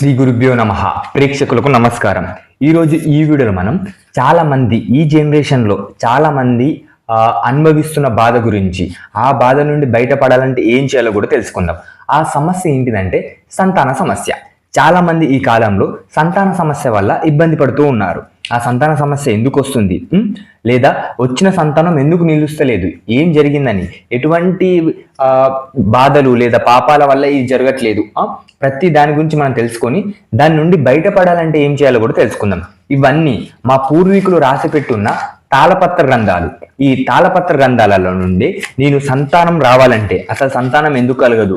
శ్రీ గురుభ్యో నమ. ప్రేక్షకులకు నమస్కారం. ఈరోజు ఈ వీడియోలో మనం చాలామంది ఈ జనరేషన్లో చాలామంది అనుభవిస్తున్న బాధ గురించి ఆ బాధ నుండి బయటపడాలంటే ఏం చేయాలో కూడా తెలుసుకుందాం. ఆ సమస్య ఏంటిదంటే సంతాన సమస్య. చాలామంది ఈ కాలంలో సంతాన సమస్య వల్ల ఇబ్బంది పడుతూ ఉన్నారు. ఆ సంతాన సమస్య ఎందుకు వస్తుంది? లేదా వచ్చిన సంతానం ఎందుకు నిలుస్తలేదు? ఏం జరిగిందని? ఎటువంటి బాధలు లేదా పాపాల వల్ల ఇది జరగట్లేదు? ప్రతి దాని గురించి మనం తెలుసుకొని దాని నుండి బయటపడాలంటే ఏం చేయాలో కూడా తెలుసుకుందాం. ఇవన్నీ మా పూర్వీకులు రాసి పెట్టున్న తాళపత్ర గ్రంథాలు. ఈ తాళపత్ర గ్రంథాలలో నుండి నేను సంతానం రావాలంటే అసలు సంతానం ఎందుకు కలగదు?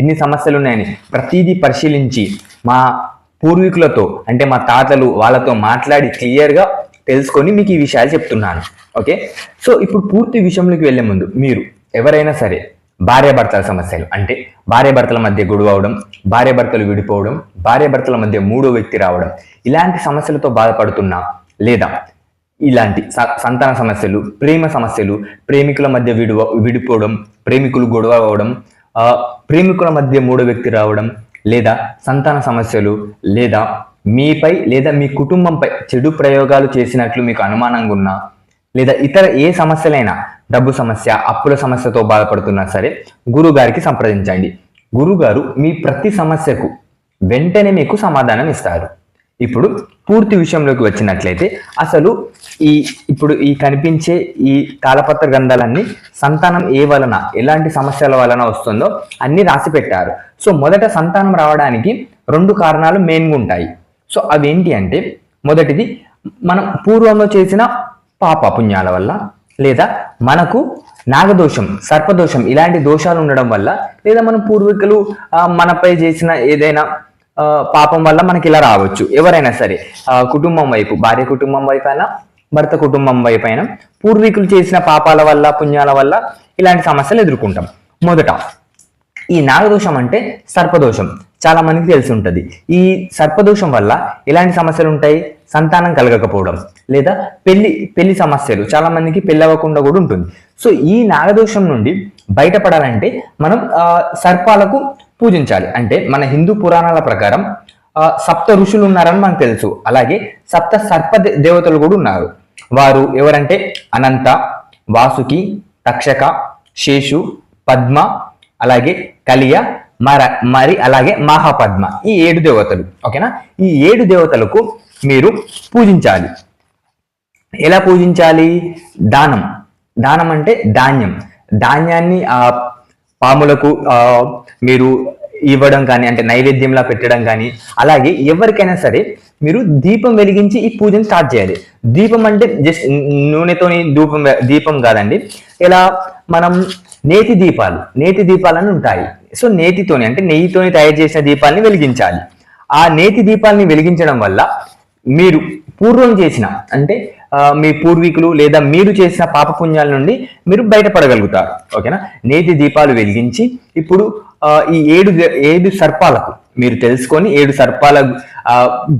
ఎన్ని సమస్యలు ఉన్నాయని ప్రతిదీ పరిశీలించి మా పూర్వీకులతో అంటే మా తాతలు వాళ్ళతో మాట్లాడి క్లియర్గా తెలుసుకొని మీకు ఈ విషయాలు చెప్తున్నాను. ఓకే సో ఇప్పుడు పూర్తి విషయంలోకి వెళ్ళే ముందు మీరు ఎవరైనా సరే భార్యాభర్తల సమస్యలు అంటే భార్యాభర్తల మధ్య గొడవ అవడం భార్యాభర్తలు విడిపోవడం భార్యాభర్తల మధ్య మూడో వ్యక్తి రావడం ఇలాంటి సమస్యలతో బాధపడుతున్నా లేదా ఇలాంటి స- సంతాన సమస్యలు ప్రేమ సమస్యలు ప్రేమికుల మధ్య విడువ విడిపోవడం ప్రేమికులు గొడవ అవడం ప్రేమికుల మధ్య మూడో వ్యక్తి రావడం లేదా సంతాన సమస్యలు లేదా మీపై లేదా మీ కుటుంబంపై చెడు ప్రయోగాలు చేసినట్లు మీకు అనుమానంగా ఉన్నా లేదా ఇతర ఏ సమస్యలైనా డబ్బు సమస్య అప్పుల సమస్యతో బాధపడుతున్నా సరే గురుగారికి సంప్రదించండి. గురుగారు మీ ప్రతి సమస్యకు వెంటనే మీకు సమాధానం ఇస్తారు. ఇప్పుడు పూర్తి విషయంలోకి వచ్చినట్లయితే అసలు ఈ ఇప్పుడు ఈ కనిపించే ఈ తాళపత్ర గ్రంథాలన్నీ సంతానం ఏ వలన ఎలాంటి సమస్యల వలన వస్తుందో అన్ని రాసి పెట్టారు సో మొదట సంతానం రావడానికి రెండు కారణాలు మెయిన్గా ఉంటాయి. సో అవేంటి అంటే మొదటిది మనం పూర్వంలో చేసిన పాప పుణ్యాల వల్ల లేదా మనకు నాగదోషం సర్పదోషం ఇలాంటి దోషాలు ఉండడం వల్ల లేదా మన పూర్వీకులు మనపై చేసిన ఏదైనా పాపం వల్ల మనకి ఇలా రావచ్చు. ఎవరైనా సరే కుటుంబం వైపు భార్య కుటుంబం వైపు అయినా భర్త కుటుంబం వైపు అయినా పూర్వీకులు చేసిన పాపాల వల్ల పుణ్యాల వల్ల ఇలాంటి సమస్యలు ఎదుర్కొంటాం. మొదట ఈ నాగదోషం అంటే సర్పదోషం. చాలా మందికి తెలిసి ఉంటుంది. ఈ సర్పదోషం వల్ల ఎలాంటి సమస్యలు ఉంటాయి? సంతానం కలగకపోవడం లేదా పెళ్ళి పెళ్ళి సమస్యలు. చాలా మందికి పెళ్ళి అవ్వకుండా కూడా ఉంటుంది. సో ఈ నాగదోషం నుండి బయటపడాలంటే మనం ఆ, సర్పాలకు పూజించాలి. అంటే మన హిందూ పురాణాల ప్రకారం సప్త ఋషులు ఉన్నారని మనకు తెలుసు. అలాగే సప్త సర్ప దేవతలు కూడా ఉన్నారు. వారు ఎవరంటే అనంత వాసుకి తక్షక శేషు పద్మ అలాగే కలియ మర మరి అలాగే మహాపద్మ ఈ ఏడు దేవతలు. ఓకేనా? ఈ ఏడు దేవతలకు మీరు పూజించాలి. ఎలా పూజించాలి? దానం. దానం అంటే ధాన్యం. ధాన్యాన్ని పాములకు ఆ, మీరు ఇవ్వడం కానీ అంటే నైవేద్యంలా పెట్టడం కానీ అలాగే ఎవరికైనా సరే మీరు దీపం వెలిగించి ఈ పూజను స్టార్ట్ చేయాలి. దీపం అంటే జస్ట్ నూనెతోని దీపం దీపం కాదండి. ఇలా మనం నేతి దీపాలు నేతి దీపాలని ఉంటాయి. సో నేతితోని అంటే నెయ్యితోని తయారు చేసిన దీపాలని వెలిగించాలి. ఆ నేతి దీపాలని వెలిగించడం వల్ల మీరు పూర్వం చేసిన అంటే మీ పూర్వీకులు లేదా మీరు చేసిన పాపపుణ్యాల నుండి మీరు బయటపడగలుగుతారు. ఓకేనా? నేతి దీపాలు వెలిగించి ఇప్పుడు ఈ ఏడు ఏడు సర్పాలకు మీరు తెలుసుకొని ఏడు సర్పాల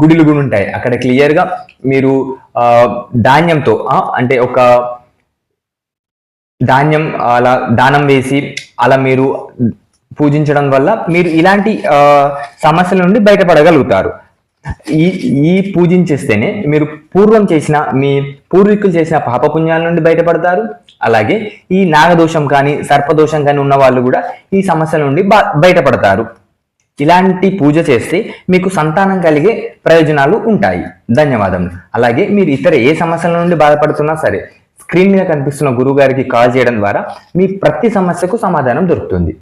గుడిలు కూడా ఉంటాయి. అక్కడ క్లియర్గా మీరు ఆ, ధాన్యంతో అంటే ఒక ధాన్యం అలా దానం వేసి అలా మీరు పూజించడం వల్ల మీరు ఇలాంటి సమస్యల నుండి బయటపడగలుగుతారు. ఈ ఈ పూజించేస్తేనే మీరు పూర్వం చేసిన మీ పూర్వీకులు చేసిన పాపపుణ్యాల నుండి బయటపడతారు. అలాగే ఈ నాగదోషం కానీ సర్పదోషం కానీ ఉన్న వాళ్ళు కూడా ఈ సమస్యల నుండి బయటపడతారు. ఇలాంటి పూజ చేస్తే మీకు సంతానం కలిగే ప్రయోజనాలు ఉంటాయి. ధన్యవాదములు. అలాగే మీరు ఇతర ఏ సమస్యల నుండి బాధపడుతున్నా సరే స్క్రీన్ మీద కనిపిస్తున్న గురువు గారికి కాల్ చేయడం ద్వారా మీ ప్రతి సమస్యకు సమాధానం దొరుకుతుంది.